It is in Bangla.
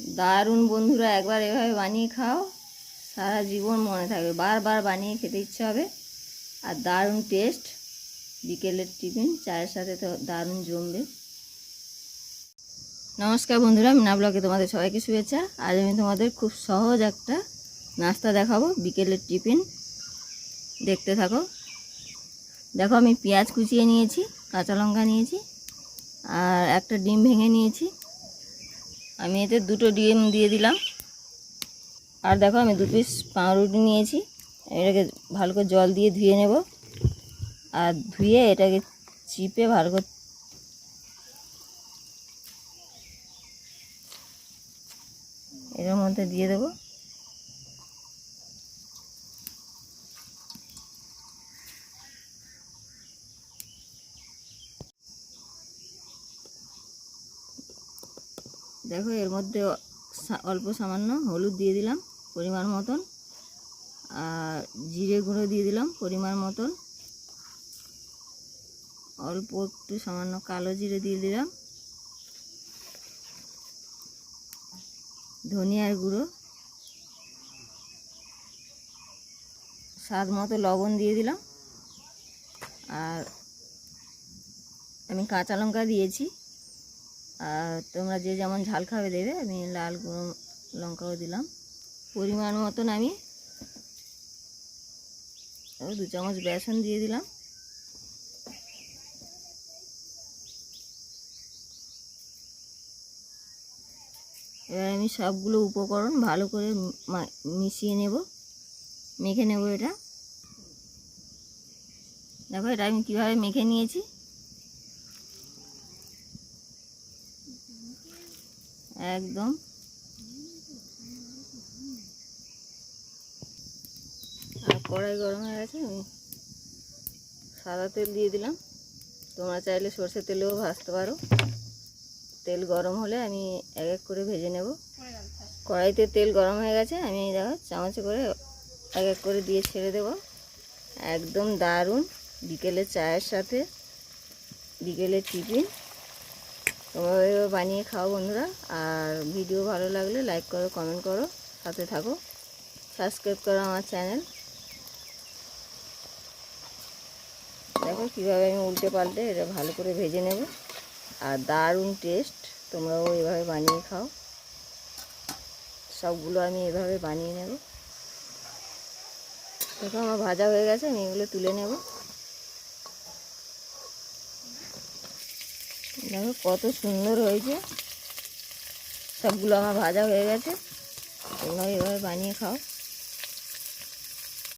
দারুণ বন্ধুরা, একবার এভাবে বানিয়ে খাও, সারা জীবন মনে থাকবে। বারবার বানিয়ে খেতে ইচ্ছে হবে, আর দারুণ টেস্ট বিকেলের টিফিন চায়ের সাথে তো দারুণ জমবে। নমস্কার বন্ধুরা, মিনা ব্লগে তোমাদের সবাইকে শুভেচ্ছা। আজ আমি তোমাদের খুব সহজ একটা নাস্তা দেখাবো, বিকেলের টিফিন দেখতে থাকো। দেখো, আমি পেঁয়াজ কুচিয়ে নিয়েছি, কাঁচা লঙ্কা নিয়েছি, আর একটা ডিম ভেঙে নিয়েছি। আমি এতে দুটো ডিম দিয়ে দিলাম। আর দেখো আমি দু পিস পাউরুটি নিয়েছি। এটাকে ভালো করে জল দিয়ে ধুয়ে নেব। আর ধুয়ে এটাকে চিপে ভালো করে এর মধ্যে দিয়ে দেবো। দেখো, এর মধ্যে অল্প সামান্য হলুদ দিয়ে দিলাম পরিমাণ মতন। আর জিরে গুঁড়ো দিয়ে দিলাম পরিমাণ মতন। অল্প একটু সামান্য কালো জিরে দিয়ে দিলাম। ধনিয়ার গুঁড়ো। স্বাদ মতো লবণ দিয়ে দিলাম। আর আমি কাঁচা লঙ্কা দিয়েছি। আর তোমরা যে যেমন ঝাল খাবে দেবে, আমি লাল গুঁড়ো লঙ্কাও দিলাম। পরিমাণ মতন আমি দু চামচ বেসন দিয়ে দিলাম। এবার আমি সবগুলো উপকরণ ভালো করে মিশিয়ে নেব, মেখে নেব এটা। দেখো এটা আমি কীভাবে মেখে নিয়েছি। একদম। আর কড়াই গরম হয়ে গেছে, আমি সাদা তেল দিয়ে দিলাম। তোমরা চাইলে সর্ষের তেলেও ভাজতে পারো। তেল গরম হলে আমি এক এক করে ভেজে নেব। কড়াইতে তেল গরম হয়ে গেছে, আমি দেখো চামচে করে এক এক করে দিয়ে ছেড়ে দেব। একদম দারুণ বিকেলে চায়ের সাথে, বিকেলে টিফিন। তোমরা এভাবে বানিয়ে খাও বন্ধুরা। আর ভিডিও ভালো লাগলে লাইক করো কমেন্ট করো, সাথে থাকো। সাবস্ক্রাইব করো আমার চ্যানেল দেখো কীভাবে আমি উল্টে পাল্টে এটা ভালো করে ভেজে নেব। আর দারুণ টেস্ট তোমরাও এভাবে বানিয়ে খাও। সবগুলো আমি এভাবে বানিয়ে নেব। দেখো আমার ভাজা হয়ে গেছে, আমি এগুলো তুলে নেব। দেখো কত সুন্দর হয়েছে। সবগুলো আমার ভাজা হয়ে গেছে। তোমরা এভাবে বানিয়ে খাও।